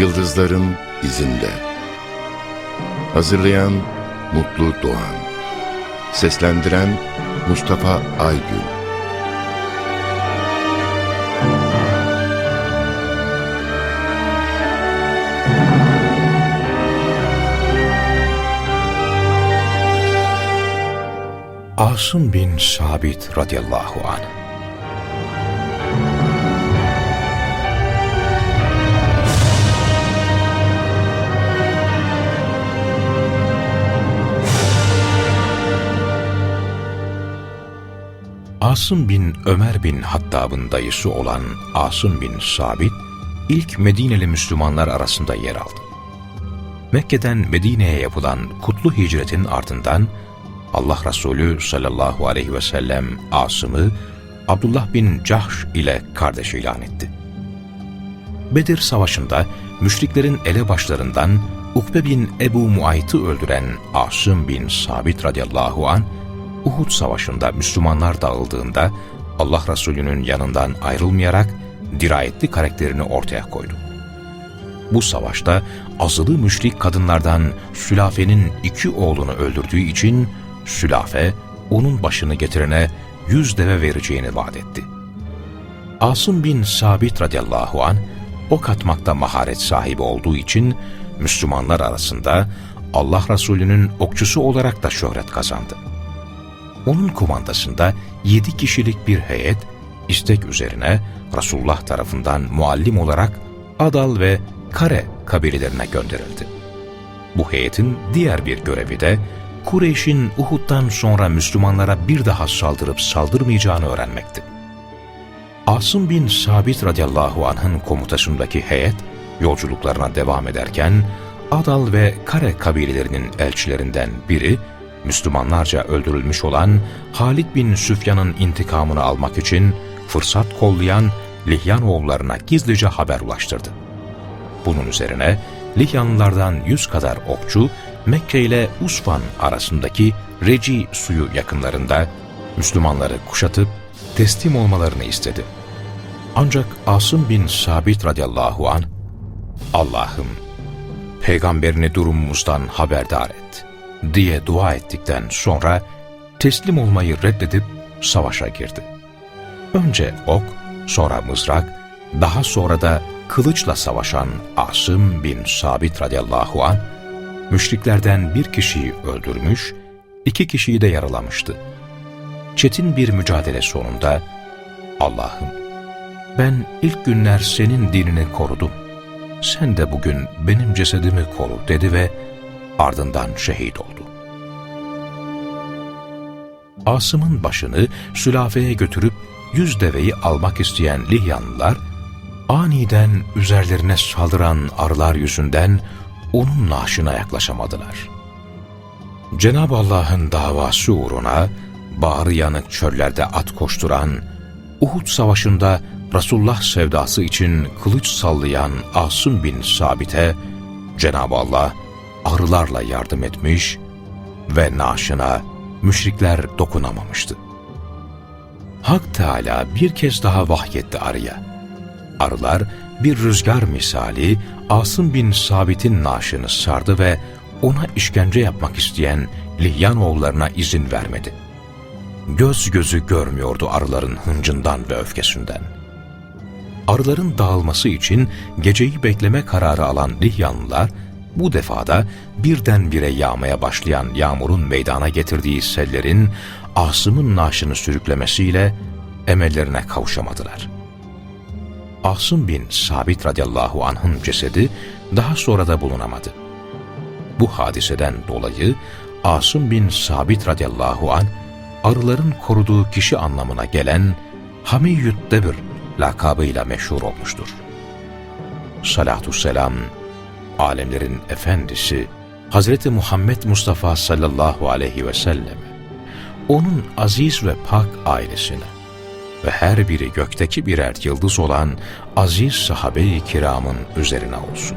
Yıldızların izinde. Hazırlayan Mutlu Doğan. Seslendiren Mustafa Aygün. Asım bin Sabit radıyallahu anh. Asım bin Ömer bin Hattab'ın dayısı olan Asım bin Sabit, ilk Medineli Müslümanlar arasında yer aldı. Mekke'den Medine'ye yapılan kutlu hicretin ardından Allah Resulü sallallahu aleyhi ve sellem Asım'ı Abdullah bin Cahş ile kardeş ilan etti. Bedir Savaşı'nda müşriklerin elebaşlarından Ukbe bin Ebu Muayt'ı öldüren Asım bin Sabit radıyallahu an Uhud Savaşı'nda Müslümanlar dağıldığında Allah Resulü'nün yanından ayrılmayarak dirayetli karakterini ortaya koydu. Bu savaşta azılı müşrik kadınlardan Sülafe'nin iki oğlunu öldürdüğü için Sülafe onun başını getirene yüz deve vereceğini vaat etti. Asım bin Sabit radıyallahu an ok atmakta maharet sahibi olduğu için Müslümanlar arasında Allah Resulü'nün okçusu olarak da şöhret kazandı. Onun kumandasında yedi kişilik bir heyet istek üzerine Resulullah tarafından muallim olarak Adal ve Kare kabilelerine gönderildi. Bu heyetin diğer bir görevi de Kureyş'in Uhud'dan sonra Müslümanlara bir daha saldırıp saldırmayacağını öğrenmekti. Asım bin Sabit radıyallahu anh'ın komutasındaki heyet yolculuklarına devam ederken Adal ve Kare kabilelerinin elçilerinden biri Müslümanlarca öldürülmüş olan Halid bin Süfyan'ın intikamını almak için fırsat kollayan Lihyanoğullarına gizlice haber ulaştırdı. Bunun üzerine Lihyanlılardan yüz kadar okçu Mekke ile Usfan arasındaki Reci suyu yakınlarında Müslümanları kuşatıp teslim olmalarını istedi. Ancak Asım bin Sabit radıyallahu an Allah'ım peygamberini durumumuzdan haberdar et diye dua ettikten sonra teslim olmayı reddedip savaşa girdi. Önce ok, sonra mızrak, daha sonra da kılıçla savaşan Asım bin Sabit radıyallahu an müşriklerden bir kişiyi öldürmüş, iki kişiyi de yaralamıştı. Çetin bir mücadele sonunda Allah'ım ben ilk günler senin dinini korudum. Sen de bugün benim cesedimi koru dedi ve ardından şehit oldu. Asım'ın başını sülafeye götürüp yüz deveyi almak isteyen Lihyanlılar, aniden üzerlerine saldıran arılar yüzünden onun naaşına yaklaşamadılar. Cenab-ı Allah'ın davası uğruna bağrı yanık çöllerde at koşturan, Uhud Savaşı'nda Resulullah sevdası için kılıç sallayan Asım bin Sabit'e Cenab-ı Allah arılarla yardım etmiş ve naaşına müşrikler dokunamamıştı. Hak Teala bir kez daha vahyetti arıya. Arılar bir rüzgar misali Asım bin Sabit'in naaşını sardı ve ona işkence yapmak isteyen Lihyanoğullarına izin vermedi. Göz gözü görmüyordu arıların hıncından ve öfkesinden. Arıların dağılması için geceyi bekleme kararı alan Lihyanlılar, bu defada birdenbire yağmaya başlayan yağmurun meydana getirdiği sellerin Asım'ın naaşını sürüklemesiyle emellerine kavuşamadılar. Asım bin Sabit radıyallahu anh'ın cesedi daha sonra da bulunamadı. Bu hadiseden dolayı Asım bin Sabit radıyallahu an arıların koruduğu kişi anlamına gelen Hamiyyüt Debir lakabıyla meşhur olmuştur. Salatü selam, alemlerin efendisi Hazreti Muhammed Mustafa sallallahu aleyhi ve selleme, onun aziz ve pak ailesine ve her biri gökteki birer yıldız olan aziz sahabe-i kiramın üzerine olsun.